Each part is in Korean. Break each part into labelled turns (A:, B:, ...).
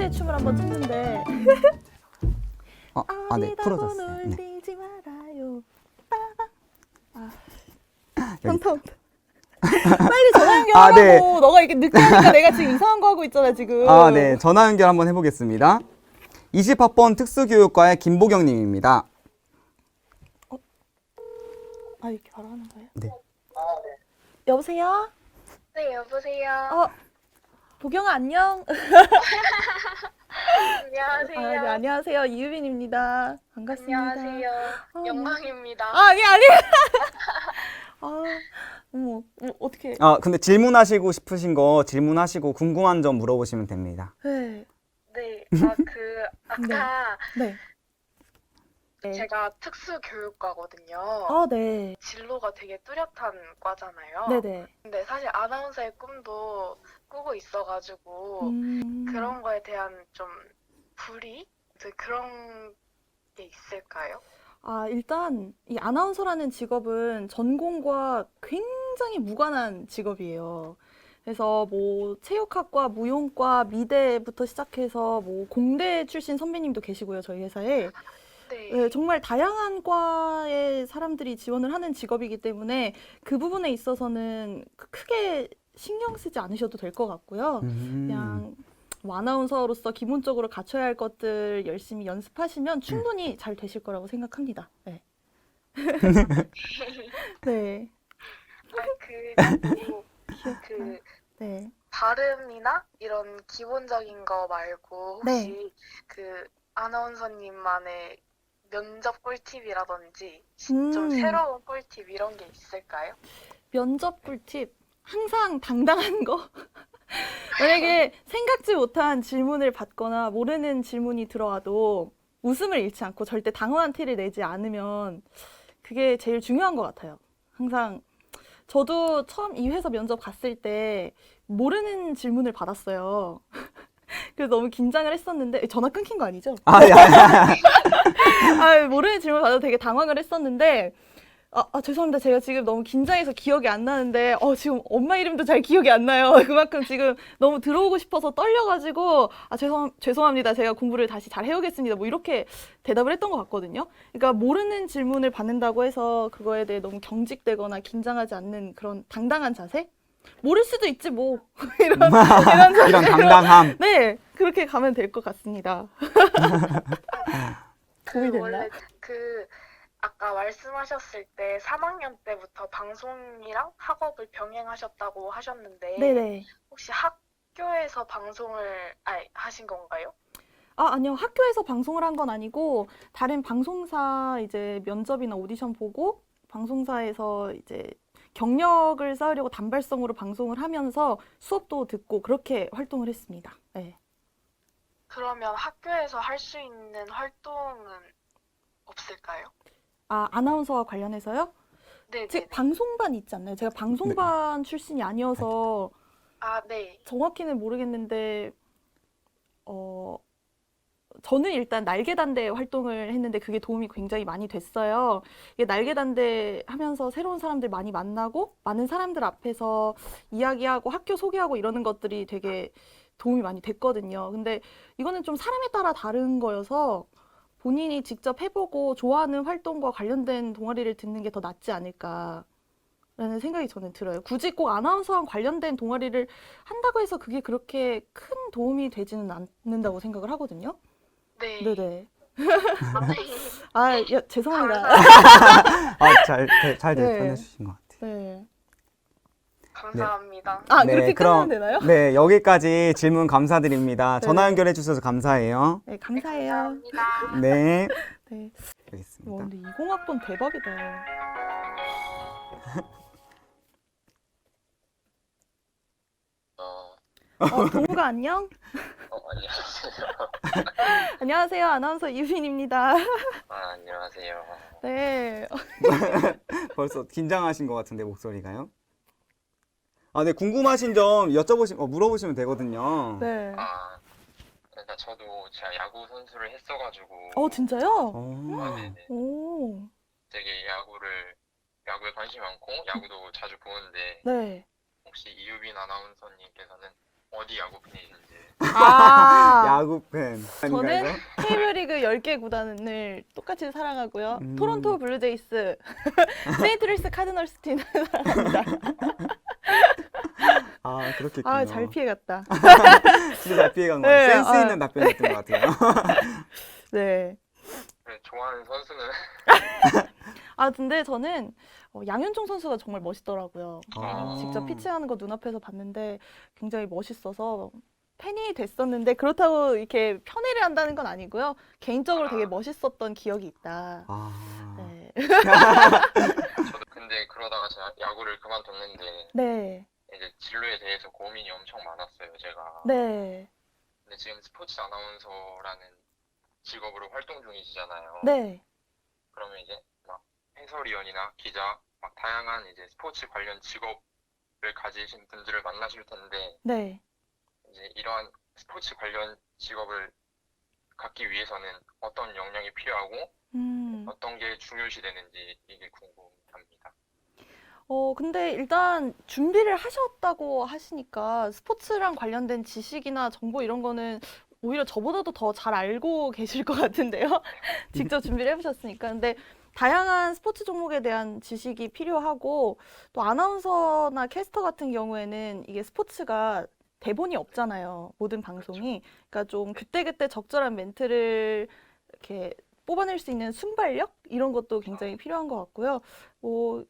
A: 댄스의 춤을 한번 췄는데
B: 어, 아, 네, 풀어졌어요. 네.
A: 놀리지 말아요. 빠바. 아,
B: 여기.
A: 빨리 전화 연결하라고.
B: 아, 네.
A: 너가 이렇게 늦게 하니까 내가 지금 이상한 거 하고 있잖아 지금.
B: 아, 네. 전화 연결 한번 해보겠습니다. 20학번 특수교육과의 김보경 님입니다.
A: 아 이렇게 바로 하는 거예요?
B: 네.
A: 여보세요?
C: 네, 여보세요.
A: 어, 보경아 안녕.
C: 안녕하세요.
A: 아, 네, 안녕하세요. 이유빈입니다. 반갑습니다.
C: 안녕하세요.
A: 어,
C: 영광입니다.
A: 아, 아니 아니. 아, 어머, 어, 어떻게?
B: 아, 근데 질문하시고 싶으신 거 질문하시고 궁금한 점 물어보시면 됩니다.
A: 네,
C: 네, 아, 그, 아까
A: 네. 네.
C: 제가 특수교육과거든요.
A: 아, 네.
C: 진로가 되게 뚜렷한 과잖아요.
A: 네네.
C: 근데 사실 아나운서의 꿈도 꾸고 있어가지고
A: 음,
C: 그런 거에 대한 좀 불이? 그런 게 있을까요?
A: 아, 일단 이 아나운서라는 직업은 전공과 굉장히 무관한 직업이에요. 그래서 뭐 체육학과, 무용과, 미대부터 시작해서 뭐 공대 출신 선배님도 계시고요, 저희 회사에.
C: 네.
A: 네, 정말 다양한 과의 사람들이 지원을 하는 직업이기 때문에 그 부분에 있어서는 크게 신경 쓰지 않으셔도 될 것 같고요.
B: 음.
A: 그냥 뭐 아나운서로서 기본적으로 갖춰야 할 것들 열심히 연습하시면 충분히 잘 되실 거라고 생각합니다. 네. 네.
C: 아, 그리고 그
A: 네.
C: 발음이나 이런 기본적인 거 말고
A: 네.
C: 혹시 그 아나운서님만의 면접 꿀팁이라든지
A: 음,
C: 좀 새로운 꿀팁 이런 게 있을까요?
A: 면접 꿀팁. 항상 당당한 거. 만약에 생각지 못한 질문을 받거나 모르는 질문이 들어와도 웃음을 잃지 않고 절대 당황한 티를 내지 않으면 그게 제일 중요한 것 같아요. 항상 저도 처음 이 회사 면접 갔을 때 모르는 질문을 받았어요. 그래서 너무 긴장을 했었는데 전화 끊긴 거 아니죠?
B: 아, 아니. 아,
A: 모르는 질문 받아서 되게 당황을 했었는데, 아, 아, 죄송합니다. 제가 지금 너무 긴장해서 기억이 안 나는데, 어, 지금 엄마 이름도 잘 기억이 안 나요. 그만큼 지금 너무 들어오고 싶어서 떨려가지고, 아, 죄송, 죄송합니다. 제가 공부를 다시 잘 해오겠습니다. 뭐 이렇게 대답을 했던 것 같거든요. 그러니까 모르는 질문을 받는다고 해서 그거에 대해 너무 경직되거나 긴장하지 않는 그런 당당한 자세? 모를 수도 있지, 뭐. 이런, 이런 자세.
B: 이런 당당함.
A: 네, 그렇게 가면 될 것 같습니다. 도움이
C: 그
A: 됐나?
C: 원래 그 아까 말씀하셨을 때 3학년 때부터 방송이랑 학업을 병행하셨다고 하셨는데
A: 네네.
C: 혹시 학교에서 방송을 아니, 하신 건가요?
A: 아, 아니요. 학교에서 방송을 한 건 아니고 다른 방송사 이제 면접이나 오디션 보고 방송사에서 이제 경력을 쌓으려고 단발성으로 방송을 하면서 수업도 듣고 그렇게 활동을 했습니다. 네.
C: 그러면 학교에서 할 수 있는 활동은 없을까요?
A: 아, 아나운서와 관련해서요?
C: 네,
A: 즉
C: 네.
A: 방송반 있지 않나요? 제가 방송반 출신이 아니어서
C: 아, 네.
A: 정확히는 모르겠는데 어 저는 일단 날개단대 활동을 했는데 그게 도움이 굉장히 많이 됐어요. 이게 날개단대 하면서 새로운 사람들 많이 만나고 많은 사람들 앞에서 이야기하고 학교 소개하고 이러는 것들이 되게 도움이 많이 됐거든요. 근데 이거는 좀 사람에 따라 다른 거여서 본인이 직접 해보고 좋아하는 활동과 관련된 동아리를 듣는 게 더 낫지 않을까. 라는 생각이 저는 들어요. 굳이 꼭 아나운서와 관련된 동아리를 한다고 해서 그게 그렇게 큰 도움이 되지는 않는다고 생각을 하거든요.
C: 네.
A: 네네.
C: 아, 네.
A: 아, 야, 죄송합니다.
B: 아, 잘, 잘, 잘
A: 네.
B: 것 같아요.
A: 네.
C: 감사합니다.
A: 아,
B: 네,
A: 그렇게
B: 그럼-
A: 끝나면 되나요?
B: 네, 여기까지 질문 감사드립니다.
A: 네.
B: 전화 연결해 주셔서 감사해요.
A: 네,
C: 네,
A: 감사해요.
C: 감사합니다.
B: 네.
A: 네. 와,
B: 알겠습니다.
A: 근데 20학번 대박이다.
D: 어,
A: 어, 동우가 안녕?
D: 어, 안녕하세요.
A: 안녕하세요. 아나운서 이유빈입니다.
D: 아, 안녕하세요.
A: 네.
B: 벌써 긴장하신 것 같은데 목소리가요? 아, 네, 궁금하신 점 여쭤보시, 어, 물어보시면 되거든요.
A: 네.
D: 아, 그러니까 저도 제가 야구 선수를 했어가지고,
A: 어, 진짜요?
B: 어,
D: 아, 네네.
A: 오.
D: 되게 야구를, 야구에 관심이 많고, 야구도 자주 보는데,
A: 네.
D: 혹시 이유빈 아나운서님께서는 어디 야구 팬이신지.
A: 아,
B: 야구 팬.
A: 저는
B: 아닌가요?
A: KB리그 10개 구단을 똑같이 사랑하고요.
B: 음.
A: 토론토 블루제이스, 세인트루이스 카드널스 팀을 사랑합니다.
B: 아 그렇겠군요.
A: 아, 잘 피해갔다.
B: 진짜 잘 피해간 거
A: 네,
B: 같아요. 센스
A: 아.
B: 있는 답변이었던 것 같아요.
A: 네.
D: 네, 좋아하는 선수는
A: 아, 근데 저는 어, 양현종 선수가 정말 멋있더라고요.
B: 아.
A: 직접 피칭하는 거 눈앞에서 봤는데 굉장히 멋있어서 팬이 됐었는데 그렇다고 이렇게 편애를 한다는 건 아니고요. 개인적으로 되게 멋있었던 기억이 있다.
B: 아.
A: 네.
D: 저도 근데 그러다가 제가 야구를 그만뒀는데
A: 네.
D: 이제 진로에 대해서 고민이 엄청 많았어요, 제가.
A: 네.
D: 근데 지금 스포츠 아나운서라는 직업으로 활동 중이시잖아요.
A: 네.
D: 그러면 이제 막 해설위원이나 기자, 막 다양한 이제 스포츠 관련 직업을 가지신 분들을 만나실 텐데
A: 네.
D: 이제 이러한 스포츠 관련 직업을 갖기 위해서는 어떤 역량이 필요하고
A: 음.
D: 어떤 게 중요시 되는지 이게 궁금합니다.
A: 어, 근데 일단 준비를 하셨다고 하시니까 스포츠랑 관련된 지식이나 정보 이런 거는 오히려 저보다도 더 잘 알고 계실 것 같은데요. 직접 준비를 해보셨으니까. 근데 다양한 스포츠 종목에 대한 지식이 필요하고 또 아나운서나 캐스터 같은 경우에는 이게 스포츠가 대본이 없잖아요. 모든 방송이. 그러니까 좀 그때그때 적절한 멘트를 이렇게 뽑아낼 수 있는 순발력 이런 것도 굉장히 필요한 것 같고요. 뭐,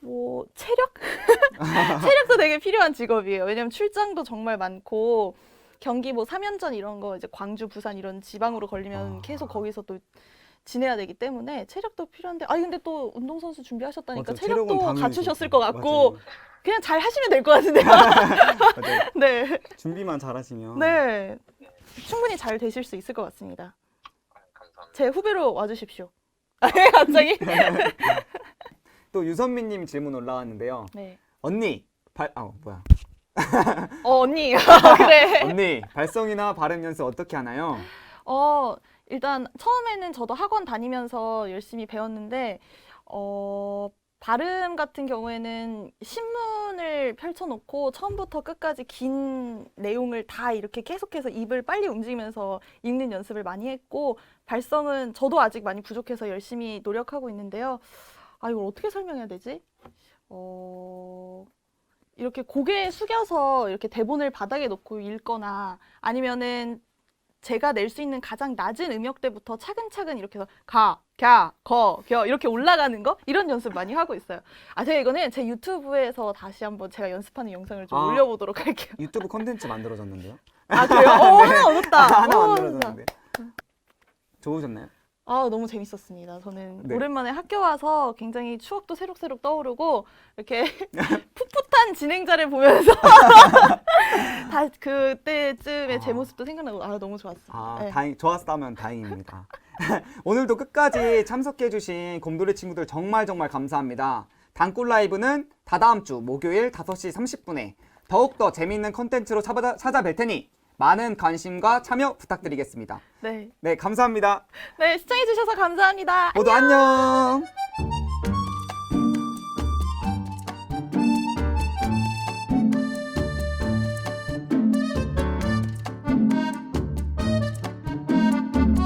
A: 뭐 체력? 체력도 되게 필요한 직업이에요. 왜냐면 출장도 정말 많고 경기 뭐 3연전 이런 거 이제 광주, 부산 이런 지방으로 걸리면
B: 아.
A: 계속 거기서 또 지내야 되기 때문에 체력도 필요한데 아니 근데 또 운동 선수 준비하셨다니까
B: 맞아요. 체력은
A: 체력도 갖추셨을. 것 같고
B: 맞아요.
A: 그냥 잘 하시면 될 것 같은데요.
B: 맞아요.
A: 네.
B: 준비만 잘하시면.
A: 네. 충분히 잘 되실 수 있을 것 같습니다.
D: 아, 감사합니다.
A: 제 후배로 와 주십시오. 아, 갑자기?
B: 또 유선미님 질문 올라왔는데요.
A: 네.
B: 언니 발, 아 뭐야?
A: 어, 언니. 그래.
B: 언니 발성이나 발음 연습 어떻게 하나요?
A: 어, 일단 처음에는 저도 학원 다니면서 열심히 배웠는데, 어, 발음 같은 경우에는 신문을 펼쳐놓고 처음부터 끝까지 긴 내용을 다 이렇게 계속해서 입을 빨리 움직이면서 읽는 연습을 많이 했고, 발성은 저도 아직 많이 부족해서 열심히 노력하고 있는데요. 아, 이걸 어떻게 설명해야 되지? 어, 이렇게 고개 숙여서 이렇게 대본을 바닥에 놓고 읽거나 아니면은 제가 낼 수 있는 가장 낮은 음역대부터 차근차근 이렇게 해서 가, 갸, 거, 겨 이렇게 올라가는 거 이런 연습 많이 하고 있어요. 아 제가 이거는 제 유튜브에서 다시 한번 제가 연습하는 영상을 좀
B: 아.
A: 올려보도록 할게요.
B: 유튜브 컨텐츠 만들어졌는데요?
A: 아 그래요? 어 하나 얻었다.
B: 하나
A: 오,
B: 만들어졌는데. 좋으셨나요?
A: 아 너무 재밌었습니다. 저는
B: 네.
A: 오랜만에 학교 와서 굉장히 추억도 새록새록 떠오르고 이렇게 풋풋한 진행자를 보면서 다 그때쯤에 제
B: 아.
A: 모습도 생각나고 아 너무 좋았습니다.
B: 아,
A: 네.
B: 다행, 좋았다면 다행입니다. 오늘도 끝까지 참석해 주신 곰돌이 친구들 정말 정말 감사합니다. 단꿀 라이브는 다다음 주 목요일 5시 30분에 더욱더 재미있는 컨텐츠로 찾아, 찾아뵐 테니 많은 관심과 참여 부탁드리겠습니다.
A: 네.
B: 네, 감사합니다.
A: 네, 시청해주셔서 감사합니다.
B: 모두 안녕.